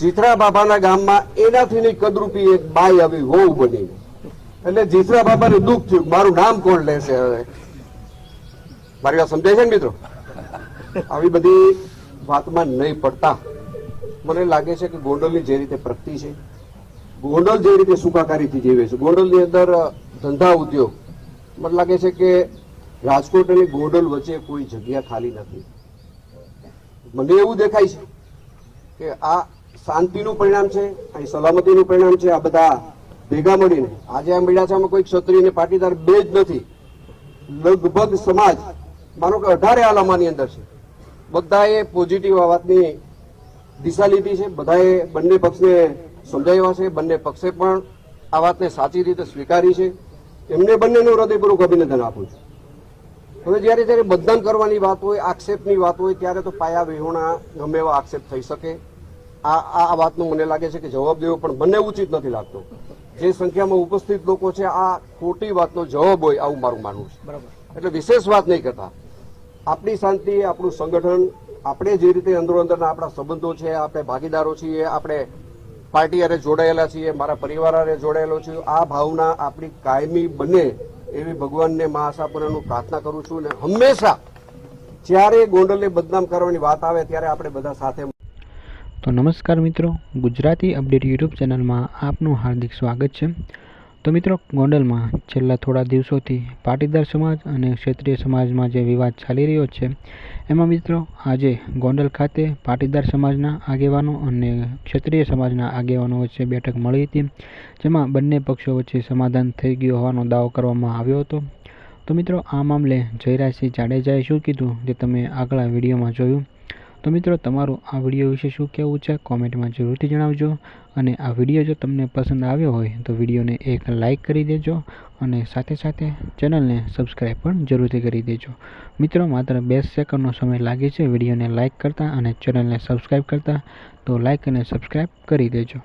જીથરા બાબાના ગામમાં એનાથી ની કદરૂપી એક બાઈ આવી વહુ બની. એટલે જીથરા બાબાને દુઃખ થયું મારું નામ કોણ લેશે હવે? મારી વાત સમજાય છે ને મિત્રો? આવી બધી વાતમાં નહીં પડતા. મને લાગે છે કે ગોંડલની જે રીતે પ્રગતિ છે, ગોંડલ જે રીતે સુખાકારીથી જીવે છે, ગોંડલની અંદર ધંધા ઉદ્યોગ, મને લાગે છે કે રાજકોટ અને ગોંડલ વચ્ચે કોઈ જગ્યા ખાલી નથી. મને એવું દેખાય છે કે આ શાંતિનું પરિણામ છે અહીં સલામતીનું પરિણામ છે આ બધા ભેગા મળીને. આજે આ મળ્યા આમાં કોઈ ક્ષત્રિય અને પાટીદાર બે જ નથી. લગભગ સમાજ, માનો કે અઢારે આલામાની અંદર છે. બધાએ પોઝિટિવ આ વાતની દિશા લીધી છે. બધાએ બંને પક્ષને સમજાવ્યા છે. બંને પક્ષે પણ આ વાતને સાચી રીતે સ્વીકારી છે. એમને બંનેનું હૃદયપૂર્વક અભિનંદન આપું છું. હવે જ્યારે જ્યારે બદનામ કરવાની વાત હોય, આક્ષેપની વાત હોય, ત્યારે તો પાયા વિહોણા ગમે એવા આક્ષેપ થઈ શકે. આ આ વાતનું મને લાગે છે કે જવાબ દેવો પણ બંને ઉચિત નથી લાગતો. જે સંખ્યામાં ઉપસ્થિત લોકો છે આ ખોટી વાતનો જવાબ હોય આવું મારું માનવું છે. બરાબર. એટલે વિશેષ વાત નહીં કરતા. આપણી શાંતિ આપણું સંગઠન આપણે જે રીતે અંદરો અંદરના આપણા સંબંધો છે આપણે ભાગીદારો છીએ આપણે પાર્ટી અરે જોડાયેલા છીએ મારા પરિવાર અરે જોડાયેલો છું આ ભાવના આપણી કાયમી બને એવી ભગવાનને મા આશાપુરાનું પ્રાર્થના કરું છું અને હંમેશા જ્યારે ગોંડલને બદનામ કરવાની વાત આવે ત્યારે આપણે બધા સાથે તો નમસ્કાર મિત્રો, ગુજરાતી અપડેટ યુટ્યુબ ચેનલમાં આપનું હાર્દિક સ્વાગત છે. તો મિત્રો, ગોંડલમાં છેલ્લા થોડા દિવસોથી પાટીદાર સમાજ અને ક્ષેત્રીય સમાજમાં જે વિવાદ ચાલી રહ્યો છે, એમાં મિત્રો, આજે ગોંડલ ખાતે પાટીદાર સમાજના આગેવાનો અને ક્ષેત્રીય સમાજના આગેવાનો વચ્ચે બેઠક મળી હતી, જેમાં બંને પક્ષો વચ્ચે સમાધાન થઈ ગયું હોવાનો દાવો કરવામાં આવ્યો હતો. તો મિત્રો, આ મામલે જયરાજસિંહ જાડેજાએ શું કીધું જે તમે આગલા વિડીયોમાં જોયું. તો મિત્રો, તમારું આ વીડિયો વિશે શું કહેવું છે, કોમેન્ટમાં જરૂરથી જણાવજો. અને આ વીડિયો જો તમને પસંદ આવ્યો હોય, તો વિડીયોને એક લાઇક કરી દેજો અને સાથે સાથે ચેનલને સબસ્ક્રાઈબ પણ જરૂરથી કરી દેજો. મિત્રો, માત્ર બે સેકન્ડનો સમય લાગે છે વિડીયોને લાઇક કરતાં અને ચેનલને સબસ્ક્રાઈબ કરતાં, તો લાઇક અને સબસ્ક્રાઈબ કરી દેજો.